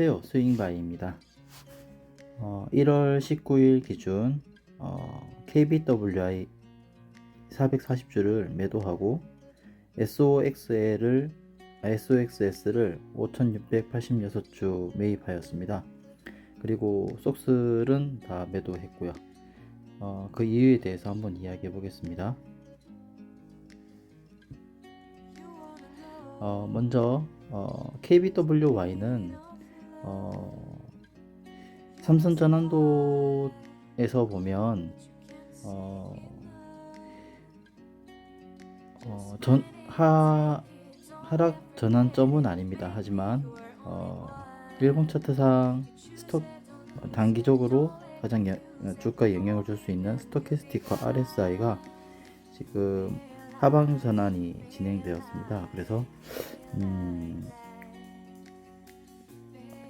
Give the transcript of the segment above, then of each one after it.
안녕하세요. 스윙바이입니다. 어, 1월 19일 기준 어, KBWI 440주를 매도하고 SOXL을 SOXS를 5686주 매입하였습니다. 그리고 속슬은 다 매도했고요. 어, 그 이유에 대해서 한번 이야기해 보겠습니다. 어, 먼저 어, KBWY는 어, 삼성 전환도에서 보면 어, 어, 전, 하, 하락 전환점은 아닙니다. 하지만 어, 일본 차트상 스톡 어, 단기적으로 가장 여- 주가에 영향을 줄 수 있는 스토캐스틱과 RSI가 지금 하방 전환이 진행되었습니다. 그래서 음,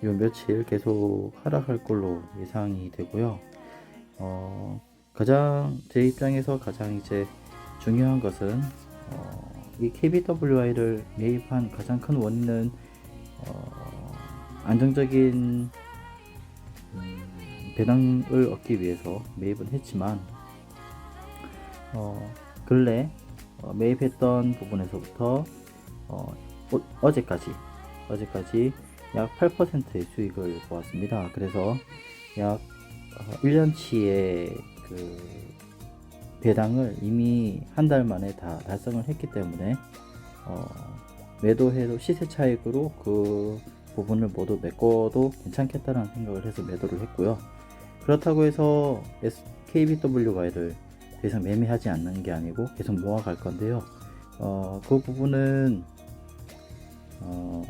요 며칠 계속 하락할 걸로 예상이 되고요. 어, 가장 제 입장에서 가장 이제 중요한 것은 어, 이 KBWI를 매입한 가장 큰 원인은 어, 안정적인 음, 배당을 얻기 위해서 매입은 했지만 어, 근래 어, 매입했던 부분에서부터 어, 어, 제까지 어제까지 약 8%의 수익을 보았습니다. 그래서 약 1년치의 그 배당을 이미 한 달 만에 다 달성을 했기 때문에 어, 매도해도 시세 차익으로 그 부분을 모두 메꿔도 괜찮겠다는 생각을 해서 매도를 했고요. 그렇다고 해서 KBWY를 더 이상 매매하지 않는 게 아니고 계속 모아갈 건데요. 어, 그 부분은 어,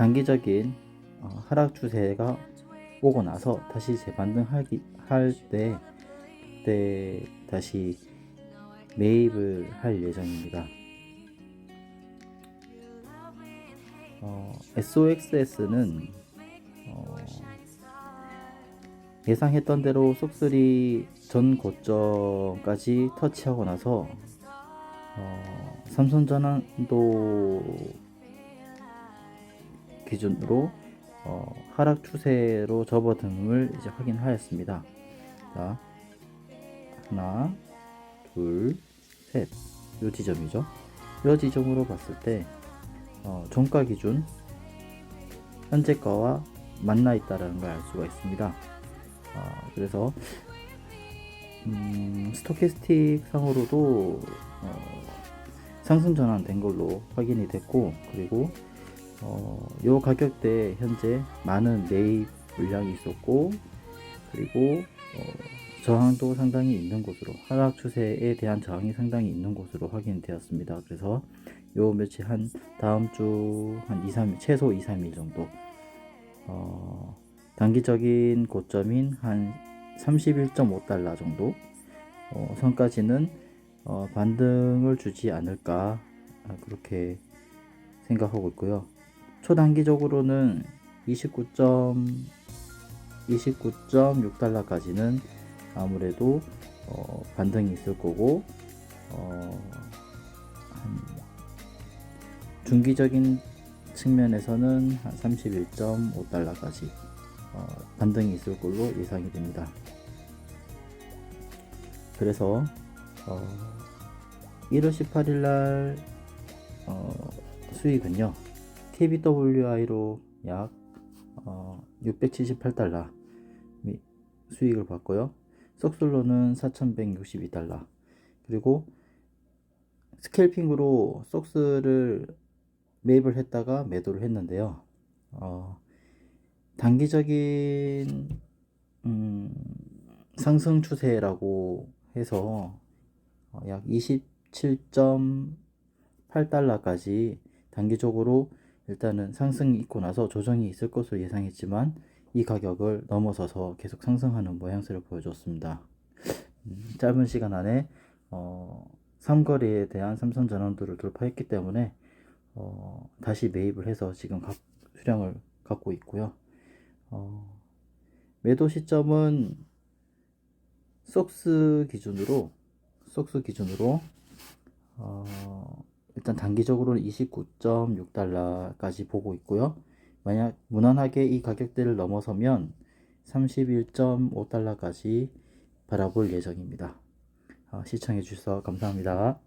단기적인 어, 하락 추세가 오고 나서 다시 재반등하기 할 때 그때 다시 매입을 할 예정입니다. 어, SOXS는 어, 예상했던 대로 쏙쓸이 전 고점까지 터치하고 나서 어, 삼성 전환도 기준으로 어, 하락 추세로 접어듦을 이제 확인하였습니다. 자, 하나, 둘, 셋. 요 지점이죠. 요 지점으로 봤을 때 어, 종가 기준 현재 가와 만나 있다라는 걸 알 수가 있습니다. 어, 그래서 음, 스토캐스틱 상으로도 어, 상승 전환된 걸로 확인이 됐고 그리고 어, 요 가격대에 현재 많은 매입 물량이 있었고 그리고 어, 저항도 상당히 있는 곳으로 하락 추세에 대한 저항이 상당히 있는 곳으로 확인되었습니다. 그래서 요 며칠 한 다음 주 한 2, 3일 최소 2, 3일 정도 어, 단기적인 고점인 한 31.5달러 정도 어, 선까지는 어, 반등을 주지 않을까 아, 그렇게 생각하고 있고요. 초단기적으로는 29. 29.6달러까지는 아무래도 어, 반등이 있을 거고 어, 한 중기적인 측면에서는 한 31.5달러까지 어, 반등이 있을 걸로 예상이 됩니다. 그래서 어, 1월 18일 날 어, 수익은요 KBWI로 약 어, 678달러 수익을 봤고요. 속슬로는 4162달러 그리고 스캘핑으로 속스를 매입을 했다가 매도를 했는데요. 어, 단기적인 음, 상승 추세라고 해서 어, 약 27.8달러까지 단기적으로 일단은 상승이 있고 나서 조정이 있을 것으로 예상했지만 이 가격을 넘어서서 계속 상승하는 모양새를 보여줬습니다. 음, 짧은 시간 안에 어, 삼거리에 대한 삼성 전환도를 돌파했기 때문에 어, 다시 매입을 해서 지금 각, 수량을 갖고 있고요. 어, 매도 시점은 속스 기준으로 속스 기준으로 어, 일단 단기적으로는 29.6달러까지 보고 있고요. 만약 무난하게 이 가격대를 넘어서면 31.5달러까지 바라볼 예정입니다. 어, 시청해 주셔서 감사합니다.